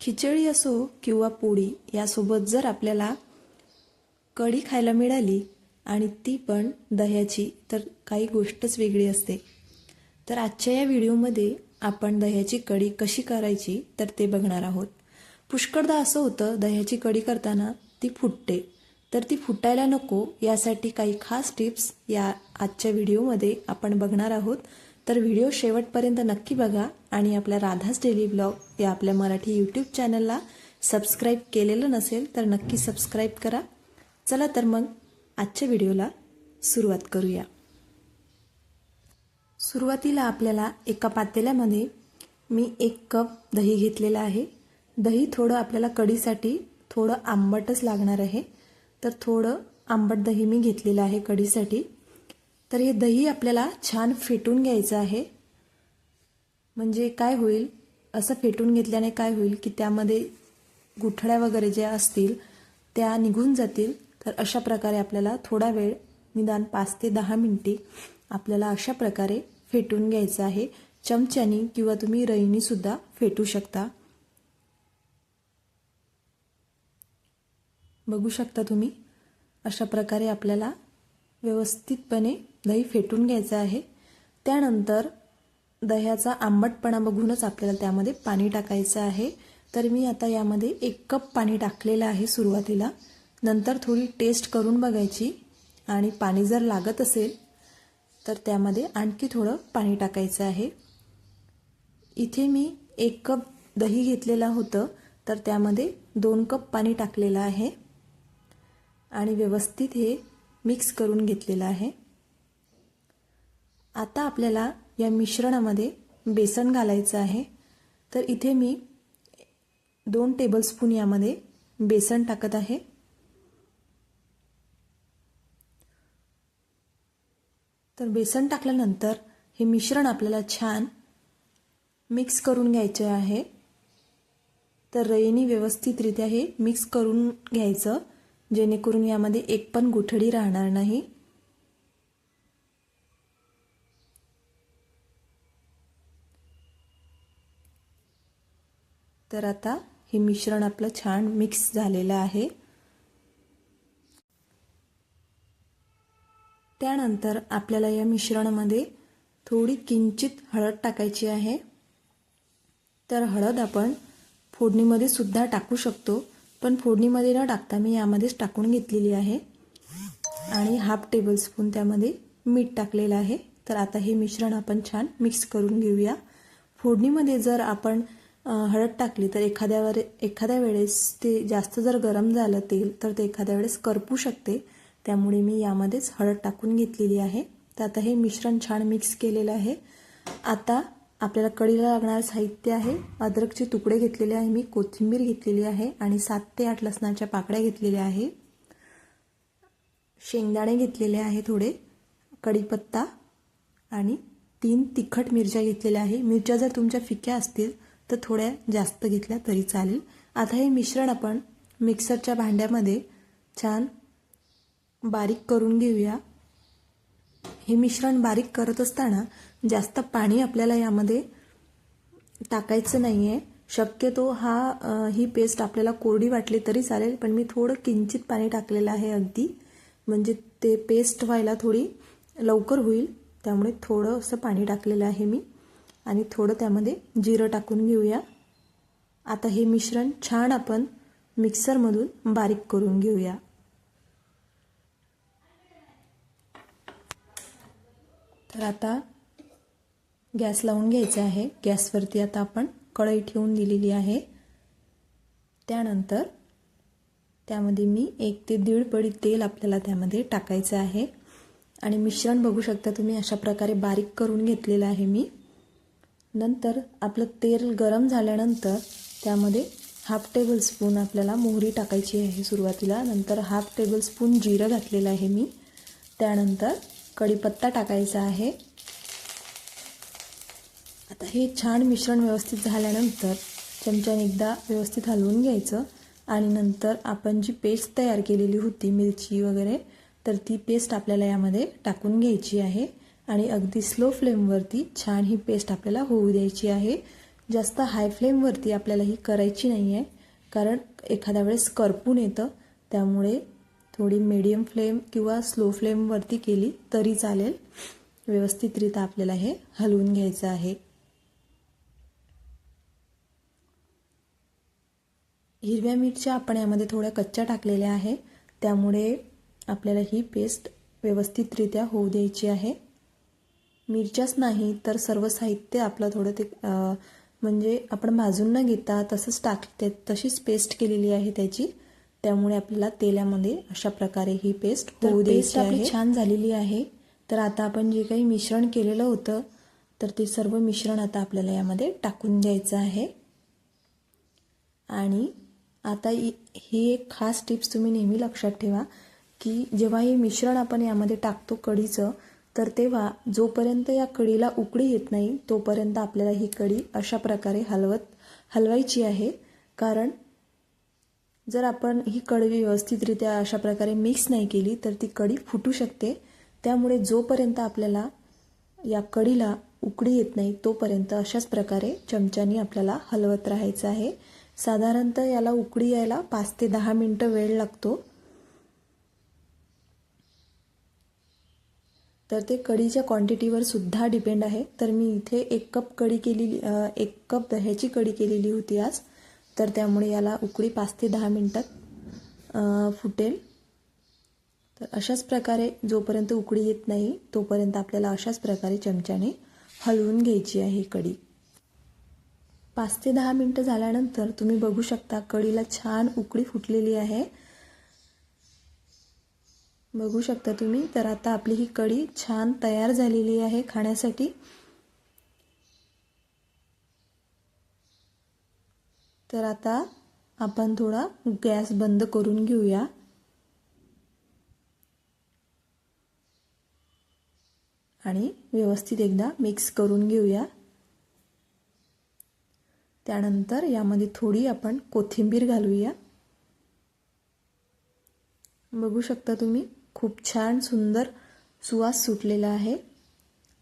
खिचडी असो किंवा पोळी यासोबत जर आपल्याला कढी खायला मिळाली आणि ती पण दह्याची तर काही गोष्टच वेगळी असते. तर आजच्या या व्हिडिओमध्ये आपण दह्याची कढी कशी करायची तर ते बघणार आहोत. पुष्कळदा असं होतं दह्याची कढी करताना ती फुटते. तर ती फुटायला नको यासाठी काही खास टिप्स या आजच्या व्हिडिओमध्ये आपण बघणार आहोत. तर व्हिडिओ शेवटपर्यंत नक्की बघा आणि आपल्या राधास डेली ब्लॉग या आपल्या मराठी यूट्यूब चॅनलला सबस्क्राईब केलेलं नसेल तर नक्की सबस्क्राईब करा. चला तर मग आजच्या व्हिडिओला सुरुवात करूया. सुरुवातीला आपल्याला एका पातेल्यामध्ये मी एक कप दही घेतलेलं आहे. दही थोडं आपल्याला कढीसाठी थोडं आंबटच लागणार आहे. तर थोडं आंबट दही मी घेतलेलं आहे कढीसाठी. तर हे दही आपल्याला छान फेटून घ्यायचं आहे. म्हणजे काय होईल? असं फेटून घेतल्याने काय होईल की त्यामध्ये गुठळ्या वगैरे ज्या असतील त्या निघून जातील. तर अशा प्रकारे आपल्याला थोडा वेळ निदान पाच ते दहा मिनटे आपल्याला अशा प्रकारे फेटून घ्यायचं आहे. चमच्यानी किंवा तुम्ही रईनीसुद्धा फेटू शकता. बघू शकता तुम्ही? अशा प्रकारे आपल्याला व्यवस्थितपणे दही फेटून घ्यायचं आहे. त्यानंतर दह्याचा आंबटपणा बघूनच आपल्याला त्यामध्ये पाणी टाकायचं आहे. तर मी आता यामध्ये एक कप पाणी टाकलेलं आहे सुरुवातीला. नंतर थोडी टेस्ट करून बघायची. आणि पाणी जर लागत असेल तर त्यामध्ये आणखी थोडं पाणी टाकायचं आहे. इथे मी एक कप दही घेतलेलं होतं तर त्यामध्ये दोन कप पाणी टाकलेलं आहे. आणि व्यवस्थित हे मिक्स करून घेतलेलं आहे. आता आपल्याला या मिश्रणामध्ये बेसन घालायचं आहे. तर इथे मी दोन टेबलस्पून यामध्ये बेसन टाकत आहे. तर बेसन टाकल्यानंतर हे मिश्रण आपल्याला छान मिक्स करून घ्यायचे आहे. तर रईनी व्यवस्थितरित्या हे मिक्स करून घ्यायचं जेणेकरून यामध्ये एक पण गुठळी राहणार नाही. तर आता हे मिश्रण आपलं छान मिक्स झालेलं आहे. त्यानंतर आपल्याला या मिश्रणामध्ये थोडी किंचित हळद टाकायची आहे. तर हळद आपण फोडणीमध्ये सुद्धा टाकू शकतो पण फोडणीमध्ये न टाकता मी यामध्येच टाकून घेतलेली आहे. आणि हाफ टेबल स्पून त्यामध्ये मीठ टाकलेलं आहे. तर आता हे मिश्रण आपण छान मिक्स करून घेऊया. फोडणीमध्ये जर आपण हळद टाकली तर एखाद्या वर एखाद्या वेळेस ते जास्त जर गरम झालं तेल तर ते एखाद्या वेळेस करपू शकते. त्यामुळे मी यामध्येच हळद टाकून घेतलेली आहे. तर आता हे मिश्रण छान मिक्स केलेलं आहे. आता आपल्याला कढीला लागणारं साहित्य आहे. अद्रकचे तुकडे घेतलेले आहे मी कोथिंबीर घेतलेली आहे आणि सात ते आठ लसणाच्या पाकळ्या घेतलेल्या आहे. शेंगदाणे घेतलेले आहे थोडे कढीपत्ता आणि तीन तिखट मिरच्या घेतलेल्या आहे. मिरच्या जर तुमच्या फिक्या असतील तर थोड्या जास्त घेतल्या तरी चालेल. आता हे मिश्रण आपण मिक्सरच्या भांड्यामध्ये छान बारीक करून घेऊया. हे मिश्रण बारीक करत असताना जास्त पाणी आपल्याला यामध्ये टाकायचं नाही आहे शक्यतो हा ही पेस्ट आपल्याला कोरडी वाटली तरी चालेल पण मी थोडं किंचित पाणी टाकलेलं आहे अगदी. म्हणजे ते पेस्ट व्हायला थोडी लवकर होईल त्यामुळे थोडंसं पाणी टाकलेलं आहे मी. आणि थोडं त्यामध्ये जिरं टाकून घेऊया. आता हे मिश्रण छान आपण मिक्सरमधून बारीक करून घेऊया. तर आता गॅस लावून घ्यायचा आहे. गॅसवरती आता आपण कढई ठेवून दिलेली आहे. त्यानंतर त्यामध्ये मी एक ते दीड पडी तेल आपल्याला त्यामध्ये टाकायचं आहे. आणि मिश्रण बघू शकता तुम्ही अशा प्रकारे बारीक करून घेतलेलं आहे मी. नंतर आपलं तेल गरम झाल्यानंतर त्यामध्ये हाफ टेबल स्पून आपल्याला मोहरी टाकायची आहे सुरुवातीला. नंतर हाफ टेबलस्पून जिरं घातलेलं आहे मी. त्यानंतर कढीपत्ता टाकायचा आहे. आता हे छान मिश्रण व्यवस्थित झाल्यानंतर चमच्याने एकदा व्यवस्थित हलवून घ्यायचं. आणि नंतर आपण जी पेस्ट तयार केलेली होती मिरची वगैरे तर ती पेस्ट आपल्याला यामध्ये टाकून घ्यायची आहे. आणि अगदी स्लो फ्लेमवरती छान ही पेस्ट आपल्याला होऊ द्यायची आहे. जास्त हाय फ्लेमवरती आपल्याला ही करायची नाही आहे कारण एखाद्या वेळेस करपून येतं. त्यामुळे थोडी मीडियम फ्लेम किंवा स्लो फ्लेमवरती केली तरी चालेल. व्यवस्थितरित्या आपल्याला हे हलवून घ्यायचं आहे. हिरव्या मिरच्या आपण यामध्ये थोड्या कच्च्या टाकलेल्या आहे. त्यामुळे आपल्याला ही पेस्ट व्यवस्थितरित्या होऊ द्यायची आहे. मिरच्याच नाही तर सर्व साहित्य आपलं थोडं ते म्हणजे आपण भाजून न घेता तसंच टाकते तशीच पेस्ट केलेली आहे त्याची. त्यामुळे आपल्याला तेलामध्ये अशा प्रकारे ही पेस्ट होऊ आहे. छान झालेली आहे. तर आता आपण जे काही मिश्रण केलेलं होतं तर ते सर्व मिश्रण आता आपल्याला यामध्ये टाकून द्यायचं आहे. आणि आता ही एक खास टिप्स तुम्ही नेहमी लक्षात ठेवा की जेव्हा हे मिश्रण आपण यामध्ये टाकतो कढीचं तर तेव्हा जोपर्यंत या कढीला उकळी येत नाही तोपर्यंत आपल्याला ही कढी अशा प्रकारे हलवत हलवायची आहे. कारण जर आपण ही कढी व्यवस्थितरित्या अशा प्रकारे मिक्स नाही केली तर ती कढी फुटू शकते. त्यामुळे जोपर्यंत आपल्याला या कढीला उकडी येत नाही तोपर्यंत अशाच प्रकारे चमच्यानी आपल्याला हलवत राहायचं आहे. साधारणतः याला उकडी यायला पाच ते दहा मिनटं वेळ लागतो. तर ते कढीच्या क्वांटिटीवर सुद्धा डिपेंड आहे. तर मी इथे एक कप कढी केलेली एक कप दह्याची कढी केलेली होती आज. तर त्यामुळे याला उकळी पाच ते दहा मिनटात फुटेल. तर अशाच प्रकारे जोपर्यंत उकळी येत नाही तोपर्यंत आपल्याला अशाच प्रकारे चमच्याने हलवून घ्यायची आहे कढी. पाच ते दहा मिनटं झाल्यानंतर तुम्ही बघू शकता कढीला छान उकळी फुटलेली आहे. बघू शकता तुम्ही. तर आता आपली ही कढी छान तयार झालेली आहे खाण्यासाठी. तर आता आपण थोडा गॅस बंद करून घेऊया. आणि व्यवस्थित एकदा मिक्स करून घेऊया. त्यानंतर यामध्ये थोडी आपण कोथिंबीर घालूया. बघू शकता तुम्ही. खूप छान सुंदर सुवास सुटलेला आहे.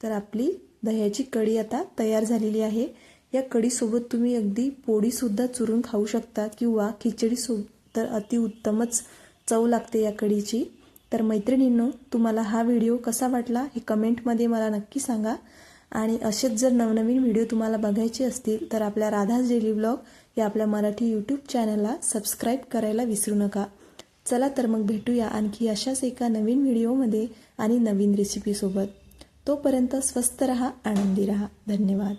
तर आपली दह्याची कढी आता तयार झालेली आहे. या कढीसोबत तुम्ही अगदी पोळीसुद्धा चुरून खाऊ शकता किंवा खिचडीसोबत तर अतिउत्तमच चव लागते या कढीची. तर मैत्रिणींनो तुम्हाला हा व्हिडिओ कसा वाटला हे कमेंटमध्ये मला नक्की सांगा. आणि असेच जर नवनवीन व्हिडिओ तुम्हाला बघायचे असतील तर आपल्या राधाज डेली ब्लॉग या आपल्या मराठी यूट्यूब चॅनलला सबस्क्राईब करायला विसरू नका. चला तर मग भेटूया आणखी अशाच एका नवीन व्हिडिओमध्ये आणि नवीन रेसिपीसोबत तोपर्यंत स्वस्त रहा आनंदी रहा. धन्यवाद.